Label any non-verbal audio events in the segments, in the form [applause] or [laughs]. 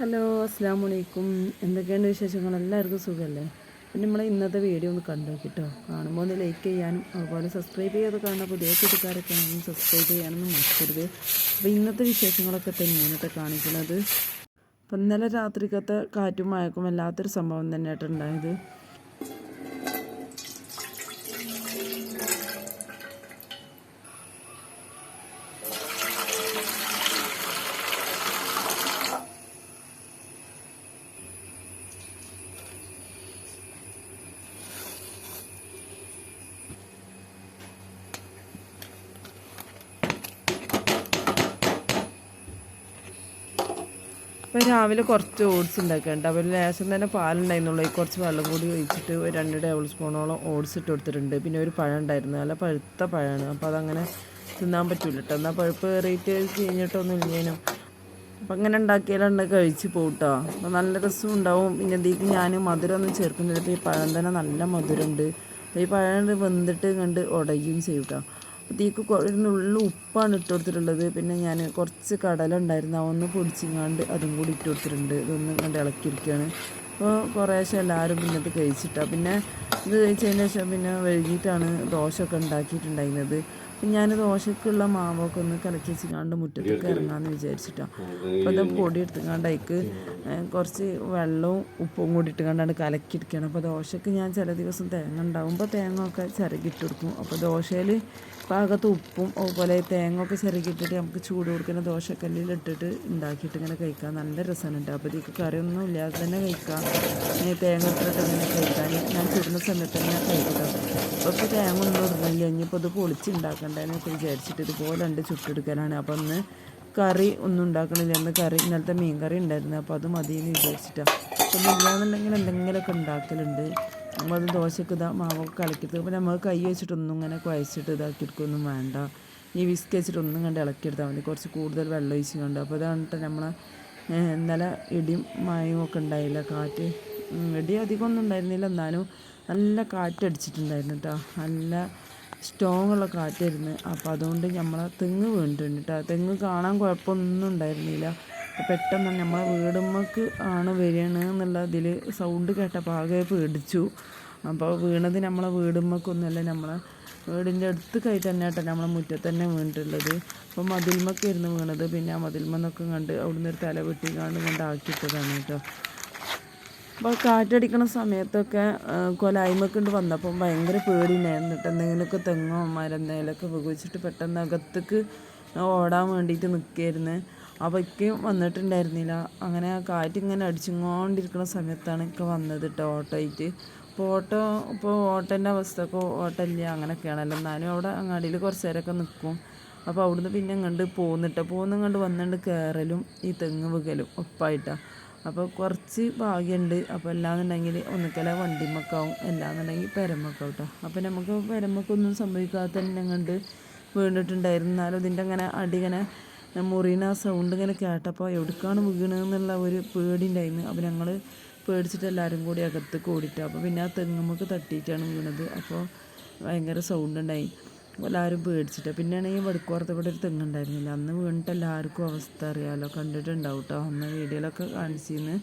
Hello അസ്സാം വലൈക്കും എന്തൊക്കെയാണ് വിശേഷങ്ങൾ? എല്ലാവർക്കും സുഖമല്ലേ പിന്നെ നമ്മളെ ഇന്നത്തെ വീഡിയോ ഒന്ന് കണ്ടു കേട്ടോ കാണുമ്പോൾ ഒന്ന് ലൈക്ക് ചെയ്യാനും അതുപോലെ സബ്സ്ക്രൈബ് ചെയ്ത് കാണുന്ന പുതിയ കൂട്ടുകാരൊക്കെ ആണെങ്കിലും സബ്സ്ക്രൈബ് ചെയ്യാനൊന്നും മറക്കരുത്. അപ്പോൾ ഇന്നത്തെ വിശേഷങ്ങളൊക്കെ തന്നെയാണ് കേട്ടോ കാണിക്കുന്നത്. അപ്പം ഇന്നലെ രാത്രിക്കത്തെ കാറ്റും മഴക്കും വല്ലാത്തൊരു സംഭവം തന്നെയായിട്ട് ഉണ്ടായത്. രാവിലെ കുറച്ച് ഓട്സ് ഉണ്ടാക്കിയിട്ടുണ്ട് അപ്പോൾ ലേശം തന്നെ പാലുണ്ടായിരുന്നുള്ളൂ. ഈ കുറച്ച് വെള്ളം കൂടി ഒഴിച്ചിട്ട് ഒരു രണ്ട് ടേബിൾ സ്പൂണോളം ഓട്സ് ഇട്ട് കൊടുത്തിട്ടുണ്ട്. പിന്നെ ഒരു പഴം ഉണ്ടായിരുന്നു. നല്ല പഴുത്ത പഴമാണ്. അപ്പോൾ അതങ്ങനെ തിന്നാൻ പറ്റൂല കേട്ടോ എന്നാൽ പഴുപ്പ് കയറിയിട്ട് കഴിഞ്ഞിട്ടൊന്നും ഇല്ലേനും. അപ്പം അങ്ങനെ ഉണ്ടാക്കിയാലുണ്ട് കഴിച്ച് പോട്ടോ അപ്പോൾ നല്ല രസം ഉണ്ടാവും. പിന്നെ ഇതിലേക്ക് ഞാൻ മധുരമൊന്നും ചേർക്കുന്നില്ല. ഇപ്പോൾ ഈ പഴം തന്നെ നല്ല മധുരമുണ്ട്. ഈ പഴം വെന്തിട്ട് കണ്ട് ഉടയുകയും ചെയ്യും കേട്ടോ തീക്ക് നുള്ളിൽ ഉപ്പാണ് ഇട്ട് കൊടുത്തിട്ടുള്ളത്. പിന്നെ ഞാൻ കുറച്ച് കടല ഉണ്ടായിരുന്നു. ഒന്ന് പൊടിച്ചിങ്ങാണ്ട് അതും കൂടി ഇട്ട് കൊടുത്തിട്ടുണ്ട്. ഇതൊന്ന് കണ്ട് ഇളക്കിയിരിക്കുകയാണ് അപ്പോൾ കുറേശ്ശെ എല്ലാവരും പിന്നെ അത് കഴിച്ചിട്ടാണ് പിന്നെ ഇത് കഴിച്ചതിന് ശേഷം പിന്നെ വൈകിട്ടാണ് ദോശയൊക്കെ ഉണ്ടാക്കിയിട്ടുണ്ടായിരുന്നത്. ഞാൻ ദോശക്കുള്ള മാവൊക്കെ ഒന്ന് കലക്കി വെച്ചിങ്ങാണ്ട് മുറ്റത്തേക്ക് ഇറങ്ങാമെന്ന് വിചാരിച്ചിട്ടാണ് അപ്പോൾ അത് പൊടി എടുത്തുകൊണ്ട് അതിക്ക് കുറച്ച് വെള്ളവും ഉപ്പും കൂടി ഇട്ടുകൊണ്ടാണ് കലക്കിയെടുക്കുകയാണ് അപ്പോൾ ദോശക്ക് ഞാൻ ചില ദിവസം തേങ്ങ ഉണ്ടാകുമ്പോൾ തേങ്ങ ഒക്കെ ചിരകിട്ട് കൊടുക്കും. അപ്പോൾ ദോശയിൽ പാകത്ത് ഉപ്പും അതുപോലെ തേങ്ങ ഒക്കെ ചിരകിട്ടിട്ട് നമുക്ക് ചൂട് കൊടുക്കുന്ന ദോശക്കല്ലിൽ ഇട്ടിട്ട് ഉണ്ടാക്കിയിട്ട് ഇങ്ങനെ കഴിക്കാൻ നല്ല രസമാണ് ഉണ്ട് അപ്പോൾ ഇതിക്ക് കറിയൊന്നും ഇല്ലാതെ തന്നെ കഴിക്കാം. തേങ്ങ ഇട്ടിട്ട് ഇങ്ങനെ കഴിക്കാൻ. ഞാൻ ചുടുന്ന സമയത്ത് തന്നെ കഴിക്കാം അപ്പോൾ ഇപ്പോൾ തേങ്ങ ഒന്നും ഇടുന്നില്ല. ഇനിയിപ്പോൾ ഇത് പൊളിച്ചുണ്ടാക്കണ്ടെന്നൊക്കെ വിചാരിച്ചിട്ട് ഇതുപോലെ ഉണ്ട് ചുട്ടെടുക്കാനാണ്. അപ്പോൾ ഒന്ന് കറി ഒന്നും ഉണ്ടാക്കണില്ല. അന്ന് കറി ഇന്നലത്തെ മീൻ കറി ഉണ്ടായിരുന്നു. അപ്പോൾ അത് മതി എന്ന് വിചാരിച്ചിട്ടാണ് അപ്പം ഇല്ലാന്നുണ്ടെങ്കിൽ എന്തെങ്കിലുമൊക്കെ ഉണ്ടാക്കലുണ്ട്. നമ്മളത് ദോശക്ക് ഇതാ മാവൊക്കെ കളിക്കരുത് അപ്പോൾ നമ്മൾ കൈ വെച്ചിട്ടൊന്നും ഇങ്ങനെ കുഴച്ചിട്ട് ഇതാക്കി എടുക്കൊന്നും വേണ്ട. ഈ വിസ്ക് വെച്ചിട്ടൊന്നും കണ്ട് ഇളക്കിയെടുത്താൽ മതി. കുറച്ച് കൂടുതൽ വെള്ളം ഒഴിച്ച് കണ്ടു. അപ്പോൾ അതാണ് നമ്മളെ ഇന്നലെ ഇടിയും മായും ഒക്കെ ഉണ്ടായില്ല. കാറ്റ് ഇടി അധികം ഒന്നും ഉണ്ടായിരുന്നില്ല. എന്നാലും നല്ല കാറ്റടിച്ചിട്ടുണ്ടായിരുന്നു കേട്ടോ നല്ല സ്ട്രോങ് ഉള്ള കാറ്റായിരുന്നു. അപ്പോൾ അതുകൊണ്ട് നമ്മളെ തെങ്ങ് വീണിട്ടുണ്ട് കേട്ടോ തെങ്ങ് കാണാൻ കുഴപ്പമൊന്നും ഉണ്ടായിരുന്നില്ല. പെട്ടെന്ന് നമ്മളെ വീടുമ്മക്ക് ആണ് വരികയാണ് എന്നുള്ള ഇതിൽ സൗണ്ട് കേട്ടപ്പോൾ ആകെ പേടിച്ചു. അപ്പോൾ വീണത് നമ്മളെ വീടുമ്മക്കൊന്നുമല്ല നമ്മളെ വീടിന്റെ അടുത്ത് കൈ തന്നെ കേട്ടോ നമ്മളെ മുറ്റത്ത് തന്നെ വീണിട്ടുള്ളത്. അപ്പോൾ മതിൽമക്കായിരുന്നു വീണത്. പിന്നെ ആ മതിൽമെന്നൊക്കെ കണ്ട് അവിടുന്ന് ഒരു തല വെട്ടി കണ്ട് കൊണ്ടാക്കിയിട്ടതാണ് കേട്ടോ അപ്പോൾ കാറ്റടിക്കണ സമയത്തൊക്കെ കൊലായ്മക്കൊണ്ട് വന്നപ്പം ഭയങ്കര പേടിയുണ്ടായിരുന്നു കേട്ടോ. എന്തെങ്കിലുമൊക്കെ തെങ്ങോ മരന്നേലൊക്കെ ഉപയോഗിച്ചിട്ട് പെട്ടെന്ന് അകത്തേക്ക് ഓടാൻ വേണ്ടിയിട്ട് നിൽക്കുകയായിരുന്നു അവയ്ക്ക് വന്നിട്ടുണ്ടായിരുന്നില്ല. അങ്ങനെ ആ കാറ്റിങ്ങനെ അടിച്ചുകൊണ്ടിരിക്കുന്ന സമയത്താണ് ഒക്കെ വന്നത് കേട്ടോ ഓട്ടോയിട്ട് അപ്പോൾ ഓട്ടോ ഇപ്പോൾ ഓട്ടോന്റെ അവസ്ഥക്ക് ഓട്ടോ ഇല്ല അങ്ങനെയൊക്കെയാണല്ലോ. എന്നാലും അവിടെ അങ്ങാടിയിൽ കുറച്ച് നേരമൊക്കെ നിൽക്കും. അപ്പോൾ അവിടുന്ന് പിന്നെ ഇങ്ങോട്ട് പോകുന്നിട്ട് പോകുന്ന കണ്ട് വന്നിട്ട് കയറലും ഈ തെങ്ങ് വികലും ഒപ്പായിട്ടാണ്. അപ്പോൾ കുറച്ച് ഭാഗ്യമുണ്ട് അപ്പോൾ എല്ലാന്നുണ്ടെങ്കിൽ ഒന്നിക്കല വണ്ടിമക്കാവും എല്ലാന്നുണ്ടെങ്കിൽ പെരമക്കാവും കേട്ടോ അപ്പോൾ നമുക്ക് പെരമക്കൊന്നും സംഭവിക്കാതെ തന്നെ കണ്ട് വീണിട്ടുണ്ടായിരുന്നു. എന്നാലും ഇതിന്റെ അങ്ങനെ അടി ഇങ്ങനെ മുറിയുന്ന ആ സൗണ്ട് ഇങ്ങനെ കേട്ടപ്പോൾ എവിടേക്കാണ് വീണെന്നുള്ള ഒരു പേടി ഉണ്ടായിരുന്നു അപ്പോൾ ഞങ്ങൾ പേടിച്ചിട്ട് എല്ലാവരും കൂടി അകത്ത് കൂടിയിട്ട് അപ്പോൾ പിന്നെ ആ തെങ്ങുമ്മക്ക് തട്ടിയിട്ടാണ് വീണത്. അപ്പോൾ ഭയങ്കര സൗണ്ട് ഉണ്ടായി എല്ലാവരും പേടിച്ചിട്ട്. പിന്നെയാണെങ്കിൽ വടുക്കുവാർത്ത ഇവിടെ ഒരു തെങ്ങുണ്ടായിരുന്നില്ല അന്ന് വീണിട്ട് എല്ലാവർക്കും അവസ്ഥ അറിയാമല്ലോ കണ്ടിട്ടുണ്ടാവും കേട്ടോ അന്ന് വീഡിയോയിലൊക്കെ കാണിച്ചിരുന്നു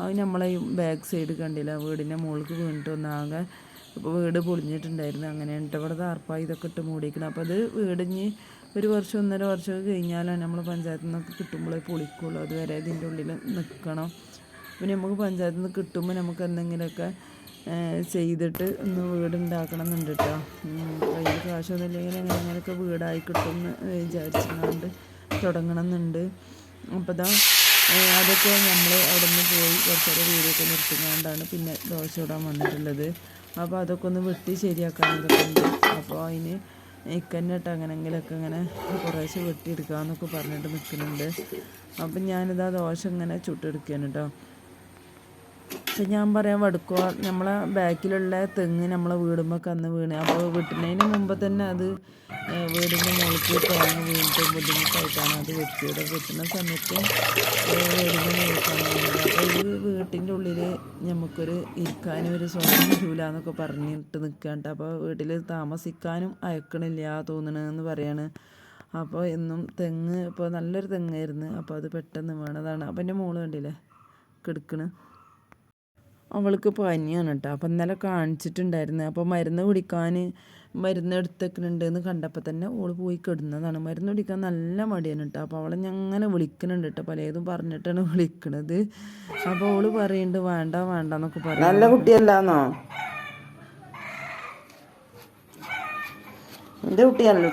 അത് നമ്മളെ ബാക്ക് സൈഡ് കണ്ടില്ല? വീടിന്റെ മുകളിലേക്ക് വീണിട്ട് ഒന്നാകെ വീട് പൊളിഞ്ഞിട്ടുണ്ടായിരുന്നു. അങ്ങനെ എന്നിട്ട് ഇവിടെ താർപ്പായി ഇതൊക്കെ ഇട്ട് മൂടിക്കണം അപ്പോൾ അത് വീടിഞ്ഞ് ഒരു വർഷം ഒന്നര വർഷം കഴിഞ്ഞാലാണ് നമ്മൾ പഞ്ചായത്തിൽ നിന്നൊക്കെ കിട്ടുമ്പോഴേ പൊളിക്കുള്ളൂ. അതുവരെ ഇതിന്റെ ഉള്ളിൽ നിൽക്കണം പിന്നെ നമുക്ക് പഞ്ചായത്തിൽ നിന്ന് കിട്ടുമ്പോൾ നമുക്ക് എന്തെങ്കിലുമൊക്കെ ചെയ്തിട്ട് ഒന്ന് വീടുണ്ടാക്കണം എന്നുണ്ട് കേട്ടോ കയ്യിൽ കാശൊന്നുമില്ലെങ്കിൽ എങ്ങനെയൊക്കെ വീടായി കിട്ടുമെന്ന് വിചാരിച്ചുകൊണ്ട് തുടങ്ങണം എന്നുണ്ട് അപ്പോൾ ഇതാ അതൊക്കെ നമ്മൾ അവിടെ നിന്ന് പോയി കുറച്ചേരം വീടൊക്കെ നിർത്തിക്കാണ്ടാണ് പിന്നെ ദോശ ഇടാൻ വന്നിട്ടുള്ളത്. അപ്പോൾ അതൊക്കെ ഒന്ന് വെട്ടി ശരിയാക്കാനൊക്കെ ഉണ്ട് അപ്പോൾ അതിന് ഇക്കന്നിട്ട് അങ്ങനെങ്കിലൊക്കെ ഇങ്ങനെ കുറേശ്ശെ വെട്ടിയെടുക്കാമെന്നൊക്കെ പറഞ്ഞിട്ട് നിൽക്കുന്നുണ്ട്. അപ്പം ഞാനിതാ ദോശ ഇങ്ങനെ ചുട്ടെടുക്കുകയാണ് കേട്ടോ പക്ഷെ ഞാൻ പറയാൻ വടുക്കുക നമ്മളെ ബാക്കിലുള്ള തെങ്ങ് നമ്മളെ വീടുമ്പോൾ കന്ന് വീണ്. അപ്പോൾ വെട്ടുന്നതിന് മുമ്പ് തന്നെ അത് വീടിന്റെ മുകളിൽ തേങ്ങ വീണിട്ട് ബുദ്ധിമുട്ടായിട്ടാണ് അത് വെട്ടിയത്. വെട്ടുന്ന സമയത്ത് വീടിന്റെ മുകളിലാണ് അപ്പോൾ ഈ വീട്ടിന്റെ ഉള്ളിൽ നമുക്കൊരു ഇരിക്കാനും ഒരു സ്വന്തം കിട്ടൂല എന്നൊക്കെ പറഞ്ഞിട്ട് നിൽക്കാണ്ട് അപ്പോൾ വീട്ടിൽ താമസിക്കാനും അയക്കണില്ല തോന്നണമെന്ന് പറയാണ്. അപ്പോൾ എന്നും തെങ്ങ് ഇപ്പോൾ നല്ലൊരു തെങ്ങായിരുന്നു. അപ്പോൾ അത് പെട്ടെന്ന് വീണതാണ്. അപ്പോൾ എന്റെ മോൾ കണ്ടില്ലേ കിടക്കണ്. അവൾക്ക് പനിയാണ് കേട്ടോ അപ്പം ഇന്നലെ കാണിച്ചിട്ടുണ്ടായിരുന്നു. അപ്പോൾ മരുന്ന് കുടിക്കാൻ മരുന്ന് എടുത്തേക്കുന്നുണ്ട് എന്ന് കണ്ടപ്പോൾ തന്നെ ഓൾ പോയി കിടന്നതാണ്. മരുന്ന് കുടിക്കാൻ നല്ല മടിയാണ് കേട്ടോ അപ്പോൾ അവളെ ഞാൻ അങ്ങനെ വിളിക്കുന്നുണ്ട് കേട്ടോ പലതും പറഞ്ഞിട്ടാണ് വിളിക്കണത്. അപ്പോൾ ഓൾ പറയുന്നുണ്ട് വേണ്ട വേണ്ട എന്നൊക്കെ പറയും നല്ല കുട്ടിയല്ലാന്നോ? എന്റെ കുട്ടിയാ നല്ല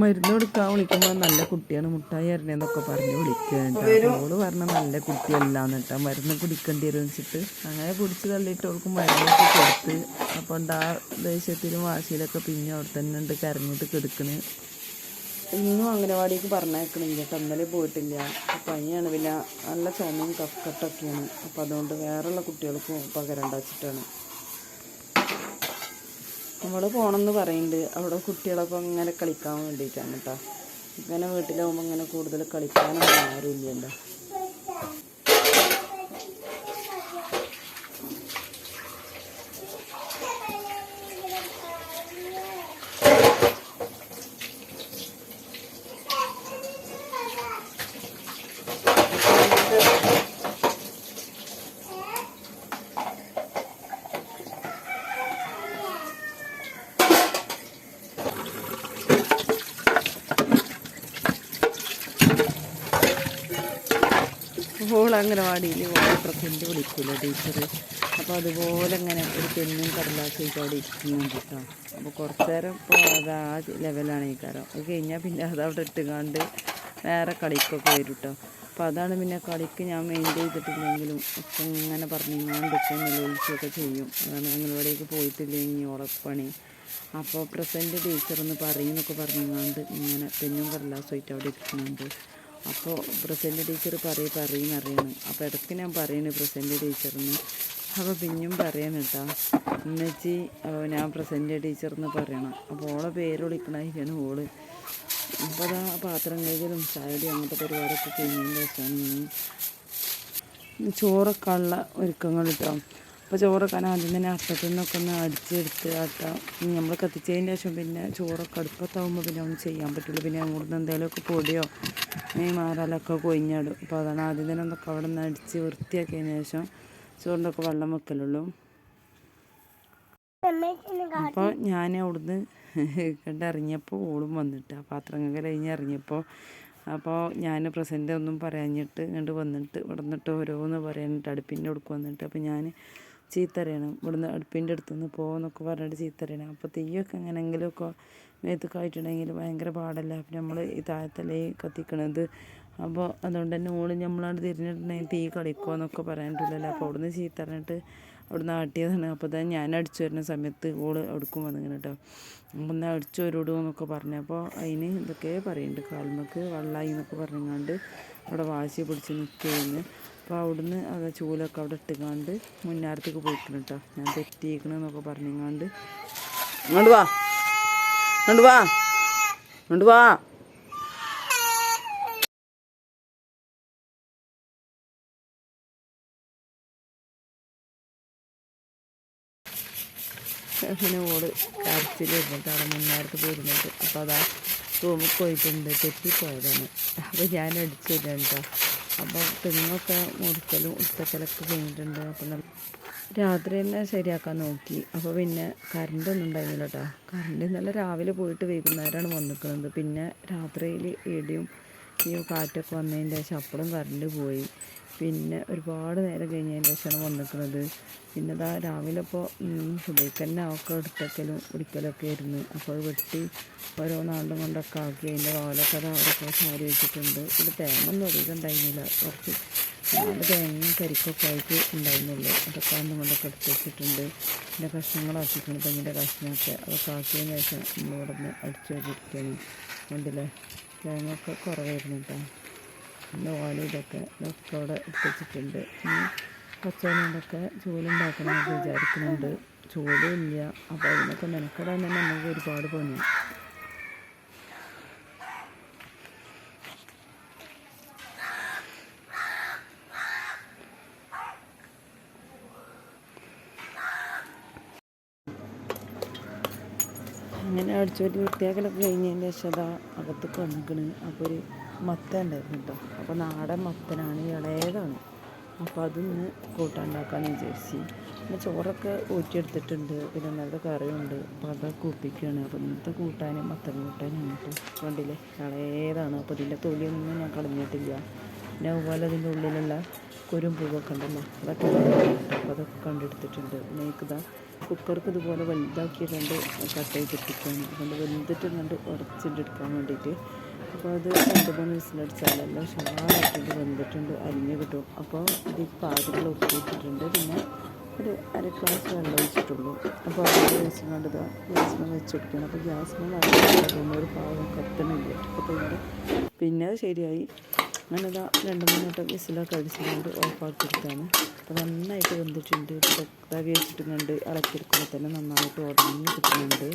മരുന്ന് കൊടുക്കാൻ വിളിക്കുമ്പോൾ നല്ല കുട്ടിയാണ് മുട്ടായി അറിഞ്ഞെന്നൊക്കെ പറഞ്ഞ് അവൾ പറഞ്ഞ നല്ല കുട്ടിയല്ല എന്നിട്ടാ മരുന്ന് കുടിക്കേണ്ടി വരും വെച്ചിട്ട്. അങ്ങനെ കുടിച്ച് തള്ളിയിട്ട് അവൾക്ക് മരുന്നൊക്കെ കൊടുത്ത്. അപ്പോൾ ഉണ്ട് ആ ദേഷ്യത്തിലും വാശിയിലൊക്കെ പിന്നെ അവിടെ തന്നെ ഉണ്ട് കരഞ്ഞിട്ട് കിടക്കണ്. ഇന്നും അംഗനവാടിക്ക് പറഞ്ഞേക്കണില്ല ഇന്നലെ പോയിട്ടില്ല. പനിയാണ്. പിന്നെ നല്ല ചുമയും കഫക്കെട്ടൊക്കെയാണ്. അപ്പൊ അതുകൊണ്ട് വേറെയുള്ള കുട്ടികൾക്കും പകരണ്ട വെച്ചിട്ടാണ് നമ്മൾ പോകണമെന്ന് പറയുന്നുണ്ട് അവിടെ കുട്ടികളൊക്കെ ഇങ്ങനെ കളിക്കാൻ വേണ്ടിയിട്ടാണ് കേട്ടോ ഇങ്ങനെ വീട്ടിലാവുമ്പോൾ ഇങ്ങനെ കൂടുതൽ കളിക്കാനൊന്നും ആരുമില്ലല്ലോ ഓൾ അംഗനവാടിയിൽ ഓരോ പ്രസന്റ് വിളിക്കില്ല ടീച്ചർ അപ്പോൾ അതുപോലെ ഇങ്ങനെ ഒരു പെണ്ണും കടലാസൊക്കെ അവിടെ ഇരിക്കുന്നുണ്ട് കേട്ടോ. അപ്പോൾ കുറച്ച് നേരം ഇപ്പോൾ അത് ആ ലെവലാണ് ഈ കാരം അത് കഴിഞ്ഞാൽ പിന്നെ അത് അവിടെ ഇട്ടുകാണ്ട് വേറെ കളിക്കൊക്കെ വരും കേട്ടോ. അപ്പോൾ അതാണ് പിന്നെ കളിക്ക് ഞാൻ മെയിന്റെയിൻ ചെയ്തിട്ടില്ലെങ്കിലും ഒക്കെ ഇങ്ങനെ പറഞ്ഞുകൊണ്ടൊക്കെ നിലവിളിച്ചൊക്കെ ചെയ്യും. അതാണ് അംഗനവാടിക്ക് പോയിട്ടില്ലെങ്കിൽ ഉറപ്പണി. അപ്പോൾ പ്രസന്റ് ടീച്ചർ എന്ന് പറയുന്നൊക്കെ പറഞ്ഞുകൊണ്ട് ഇങ്ങനെ പെണ്ണും കടലാസുമായിട്ട് അവിടെ ഇരിക്കുന്നുണ്ട്. അപ്പോൾ പ്രസന്റ് ടീച്ചർ പറയും പറയും അറിയണം. അപ്പോൾ ഇടയ്ക്ക് ഞാൻ പറയുന്നു പ്രസന്റ് ടീച്ചറിന് അപ്പോൾ പിന്നെയും പറയണം കേട്ടോ. എന്നുവെച്ച് ഞാൻ പ്രസന്റ് ടീച്ചർ എന്ന് പറയണം. അപ്പോൾ ഓളെ പേര് വിളിക്കണമായിരിക്കാണ് ഓൾ. അപ്പോൾ അതാ പാത്രം കഴുകലും ചായടി അങ്ങനത്തെ പരിപാടിയൊക്കെ ചെയ്യുന്നതിന്റെ ശേഷമാണ് ചോറൊക്കെ ഉള്ള ഒരുക്കങ്ങൾ കേട്ടോ. അപ്പോൾ ചോറൊക്കെ ആദ്യം തന്നെ അട്ടത്തിൽ നിന്നൊക്കെ ഒന്ന് അടിച്ചെടുത്ത് ആട്ടാം. നമ്മൾ കത്തിച്ചതിന് ശേഷം പിന്നെ ചോറൊക്കെ അടുപ്പത്താവുമ്പോൾ പിന്നെ ഒന്നും ചെയ്യാൻ പറ്റില്ല പിന്നെ അങ്ങോട്ട് നിന്ന് എന്തെങ്കിലുമൊക്കെ പൊടിയോ മാറാലൊക്കെ കൊഴിഞ്ഞാടും. അപ്പോൾ അതാണ് ആദ്യം തന്നെ ഒന്നൊക്കെ അവിടെ നിന്ന് അടിച്ച് വൃത്തിയാക്കിയതിന് ശേഷം ചോറിന്റെയൊക്കെ വെള്ളം വെക്കലുള്ളൂ. അപ്പോൾ ഞാൻ അവിടുന്ന് [laughs] കണ്ടിറങ്ങിയപ്പോൾ ഓളും വന്നിട്ട് ആ പാത്രം കഴിഞ്ഞ് ഇറങ്ങിയപ്പോൾ അപ്പോൾ ഞാൻ പ്രസന്റ് ഒന്നും പറയാഞ്ഞിട്ട് ഇങ്ങോട്ട് വന്നിട്ട് ഇവിടെ നിന്നിട്ട് ഓരോന്ന് പറയാനിട്ട് അടുപ്പിന്റെ കൊടുക്കുക വന്നിട്ട് അപ്പോൾ ഞാൻ ചീത്തറിയണം. ഇവിടുന്ന് അടുപ്പിന്റെ അടുത്തുനിന്ന് പോകുന്നൊക്കെ പറഞ്ഞിട്ട് ചീത്തറിയണം. അപ്പോൾ തീയൊക്കെ എങ്ങനെയെങ്കിലുമൊക്കെ മേത്തുക്കായിട്ടുണ്ടെങ്കിൽ ഭയങ്കര പാടല്ല? അപ്പം നമ്മൾ ഈ താഴത്തല്ലേ കത്തിക്കണത്. അപ്പോൾ അതുകൊണ്ട് തന്നെ ഓൾ നമ്മളാണ്ട് തിരിഞ്ഞിട്ടുണ്ടെങ്കിൽ തീ കളിക്കുമോ എന്നൊക്കെ പറയാനിട്ടില്ലല്ലോ അപ്പോൾ അവിടുന്ന് ചീത്ത പറഞ്ഞിട്ട് അവിടുന്ന് ആട്ടിയതാണ്. അപ്പോൾ തന്നെ ഞാൻ അടിച്ചു വരുന്ന സമയത്ത് ഓൾ അടുക്കും വന്നിങ്ങനെ കേട്ടോ അപ്പം എന്നാൽ അടിച്ചു വരൂടൂ എന്നൊക്കെ പറഞ്ഞപ്പോൾ അതിന് ഇതൊക്കെ പറയുന്നുണ്ട്. കാൽമക്ക് വെള്ളമായി എന്നൊക്കെ പറഞ്ഞുകൊണ്ട് അവിടെ വാശി പിടിച്ച് നിൽക്കുകയെന്ന് അപ്പോൾ അവിടുന്ന് അത് ചൂലൊക്കെ അവിടെ ഇട്ടുകാണ്ട് മുന്നാരത്തേക്ക് പോയിക്കണം കേട്ടോ ഞാൻ തെറ്റിയിരിക്കണമെന്നൊക്കെ പറഞ്ഞുകൊണ്ട് ഇങ്ങോട്ട് വാ. ഇങ്ങോട്ട് വാ. ഇങ്ങോട്ട് വാ. പിന്നെ ഓൾ കരച്ചിലിരുന്നിട്ട് അവിടെ മുന്നേരത്ത് പോയിരുന്നിട്ട് അപ്പോൾ അതാ റൂമിൽ പോയിട്ടുണ്ട്. തെറ്റിപ്പോയതാണ്. അപ്പോൾ ഞാൻ അടിച്ചു തരാം കേട്ടോ അപ്പോൾ തെങ്ങൊക്കെ മുറിക്കലും ഉത്തക്കലൊക്കെ കഴിഞ്ഞിട്ടുണ്ട് അപ്പം രാത്രി തന്നെ ശരിയാക്കാൻ നോക്കി. അപ്പോൾ പിന്നെ കറണ്ട് ഒന്നും ഉണ്ടായിരുന്നില്ല കേട്ടോ. കറണ്ട് ഇന്നലെ രാവിലെ പോയിട്ട് വൈകുന്നേരമാണ് വന്നിക്കുന്നത് പിന്നെ രാത്രിയിൽ ഇടിയും ഈ കാറ്റൊക്കെ വന്നതിന്റെ ശേഷം അപ്പോഴും കറണ്ട് പോയി. പിന്നെ ഒരുപാട് നേരം കഴിഞ്ഞതിന് ശേഷമാണ് വന്നിരിക്കുന്നത്. പിന്നെ ഇതാ രാവിലെ ഇപ്പോൾ സുബൈക്ക് തന്നെ ഒക്കെ എടുത്തക്കലും പിടിക്കലൊക്കെ ആയിരുന്നു. അപ്പോൾ വെട്ടി ഓരോ നാളും കൊണ്ടൊക്കെ ആക്കി അതിന്റെ വാലൊക്കെ അത് അവിടെയൊക്കെ സാരി വെച്ചിട്ടുണ്ട്. ഇത് തേങ്ങ ഒന്നും അധികം ഉണ്ടായിരുന്നില്ല. കുറച്ച് നാല് തേങ്ങയും കരിക്കൊക്കെ ആയിട്ട് ഉണ്ടായിരുന്നുള്ളൂ. അതൊക്കെ ആണ്ടും കൊണ്ടൊക്കെ എടുത്ത് വെച്ചിട്ടുണ്ട്. പിന്നെ കഷ്ണങ്ങളാക്കിയിട്ടുണ്ട് തെങ്ങിന്റെ കഷ്ണമൊക്കെ. അതൊക്കെ ആക്കിയതിന് ശേഷം നമ്മളിവിടെ നിന്ന് അടിച്ചു വെച്ചിരിക്കുകയാണ് കണ്ടില്ലേ? തേങ്ങ ഒക്കെ കുറവായിരുന്നു കേട്ടോ. പിന്നെ ഓല ഇതൊക്കെ ഇതൊക്കെ അവിടെ എടുത്തുവെച്ചിട്ടുണ്ട് ഇനി പച്ചവനോടൊക്കെ ചൂലുണ്ടാക്കണമെന്ന് വിചാരിക്കുന്നുണ്ട്. ചൂലും ഇല്ല അപ്പോൾ അതിനൊക്കെ മെനക്കെടാൻ തന്നെ നമുക്ക് ഒരുപാട് പണി അങ്ങനെ അടിച്ചുപറ്റി വൃത്തിയാക്കലൊക്കെ കഴിഞ്ഞതിന്റെ ശേഷം അതാ അകത്ത് കണക്കണ്. അപ്പോൾ ഒരു മത്ത ഉണ്ടായിരുന്നു കേട്ടോ അപ്പോൾ നാടൻ മത്തനാണ് ഇളയതാണ്. അപ്പോൾ അതൊന്ന് കൂട്ടാണ്ടാക്കാമെന്ന് വിചാരിച്ചു. പിന്നെ ചോറൊക്കെ ഊറ്റിയെടുത്തിട്ടുണ്ട്. പിന്നെ ഇന്നലത്തെ കറിയുണ്ട്. അപ്പോൾ അതൊക്കെ കൂപ്പിക്കുകയാണ് അപ്പോൾ ഇന്നത്തെ കൂട്ടാനും മത്തൻ കൂട്ടാനും കേട്ടോ കണ്ടില്ലേ? ഇളയതാണ്. അപ്പോൾ ഇതിന്റെ തൊലിയൊന്നും ഞാൻ കളഞ്ഞിട്ടില്ല. പിന്നെ അതുപോലെ അതിന്റെ ഉള്ളിലുള്ള കുരുമ്പൂവൊക്കെ ഉണ്ടല്ലോ. അതൊക്കെ അപ്പോൾ അതൊക്കെ കണ്ടെടുത്തിട്ടുണ്ട്. പിന്നെ എനിക്കിതാ കുക്കർക്ക് ഇതുപോലെ വലുതാക്കിയിട്ടുണ്ട് കട്ട് ചെയ്തിട്ടിരിക്കുകയാണ്. അതുകൊണ്ട് വലുതിട്ടുണ്ട് കണ്ട് ഉടച്ചിട്ടെടുക്കാൻ വേണ്ടിയിട്ട് അപ്പോൾ അത് രണ്ട് മൂന്ന് വിസിലടിച്ചാലല്ലോ ഷാറായിട്ടുണ്ട് വെന്തിട്ടുണ്ട് അരിഞ്ഞ് കിട്ടും. അപ്പോൾ ഇത് പാചകം ഉപ്പിട്ടിട്ടുണ്ട് പിന്നെ ഒരു അര ഗ്ലാസ് വെള്ളം ഒഴിച്ചിട്ടുള്ളൂ. അപ്പോൾ അത് വെച്ചുകൊണ്ട് ഇതാ ഗ്യാസിന് വെച്ച് കൊടുക്കണം അപ്പോൾ ഗ്യാസിന് വെള്ളം ഒരു പാവം കത്തണില്ല? അപ്പോൾ പിന്നെ പിന്നെ അത് ശരിയായി. അങ്ങനെ ഇതാ രണ്ട് മൂന്ന് വട്ടം വിസിലൊക്കെ അടിച്ചുകൊണ്ട് ഓഫാക്കിയെടുത്താണ് അപ്പോൾ നന്നായിട്ട് വെന്തിട്ടുണ്ട്. തവി വെച്ചിട്ടുണ്ട് ഇളക്കി ഇളക്കിയെടുക്കുമ്പോൾ തന്നെ നന്നായിട്ട് ഉടഞ്ഞ് കിട്ടുന്നുണ്ട്.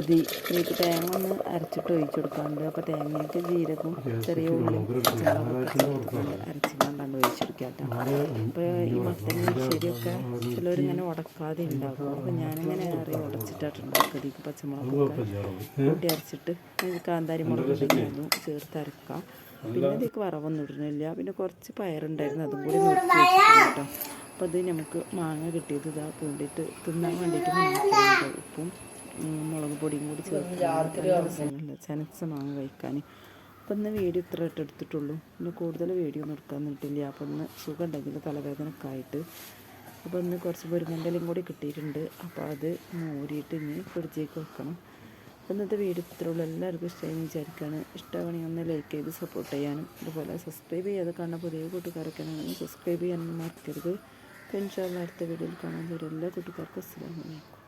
അപ്പോൾ ദീ ഇതിലേക്ക് തേങ്ങ ഒന്ന് അരച്ചിട്ട് ഒഴിച്ചു കൊടുക്കാറുണ്ട്. അപ്പോൾ തേങ്ങയ്ക്ക് ജീരകവും ചെറിയ ഉള്ളിയും പച്ചമുളകൊക്കെ അരച്ചിട്ടാണ് ഒഴിച്ചെടുക്കാം കേട്ടോ അപ്പോൾ ഈ മത്തങ്ങ ശരിയൊക്കെ ചിലവരിങ്ങനെ ഉടക്കാതെ ഉണ്ടാക്കും. അപ്പോൾ ഞാനിങ്ങനെ ഏറെ ഉടച്ചിട്ടാണ് ഉണ്ടാക്കുക ഇതിക്ക് പച്ചമുളകൊക്കെ കൂട്ടി അരച്ചിട്ട് കാന്താരി മുളക് ചേർത്ത് അരക്കാം. പിന്നെ ഇതിലേക്ക് വറവൊന്നും ഇടുന്നില്ല. പിന്നെ കുറച്ച് പയറുണ്ടായിരുന്നു അതും കൂടി കേട്ടോ. അപ്പോൾ അത് നമുക്ക് മാങ്ങ കിട്ടിയത് ഇതാ പൂണ്ടിയിട്ട് തിന്നാൻ വേണ്ടിയിട്ട് ഉപ്പും. മുളക് പൊടിയും കൂടി ചേർത്ത് ചനച്ച മാങ്ങ കഴിക്കാൻ അപ്പം ഇന്ന് വീഡിയോ ഇത്ര ഇട്ട് എടുത്തിട്ടുള്ളൂ. പിന്നെ കൂടുതൽ വീഡിയോ ഒന്നും എടുക്കാൻ നിന്നിട്ടില്ല അപ്പം ഇന്ന് സുഖം ഉണ്ടെങ്കിൽ തലവേദനയൊക്കെ ആയിട്ട് അപ്പോൾ ഇന്ന് കുറച്ച് പൊരുമണ്ടലും കൂടി കിട്ടിയിട്ടുണ്ട്. അപ്പോൾ അത് മൂരിയിട്ട് ഇനി ഫ്രിഡ്ജിലേക്ക് വെക്കണം. അപ്പം ഇന്നത്തെ വീഡിയോ ഇത്രയുള്ളൂ എല്ലാവർക്കും ഇഷ്ടമായി വിചാരിക്കുകയാണ് ഇഷ്ടമാണെങ്കിൽ ഒന്ന് ലൈക്ക് ചെയ്ത് സപ്പോർട്ട് ചെയ്യാനും അതുപോലെ സബ്സ്ക്രൈബ് ചെയ്യാതെ കാണുന്ന പുതിയ കൂട്ടുകാരൊക്കെ ആണെങ്കിൽ സബ്സ്ക്രൈബ് ചെയ്യാനും മറക്കരുത്. അപ്പോൾ ഇൻഷാല്ല അടുത്ത വീഡിയോയിൽ കാണാൻ വരും എല്ലാ കൂട്ടുകാർക്കും അസ്സലാമു അലൈക്കും.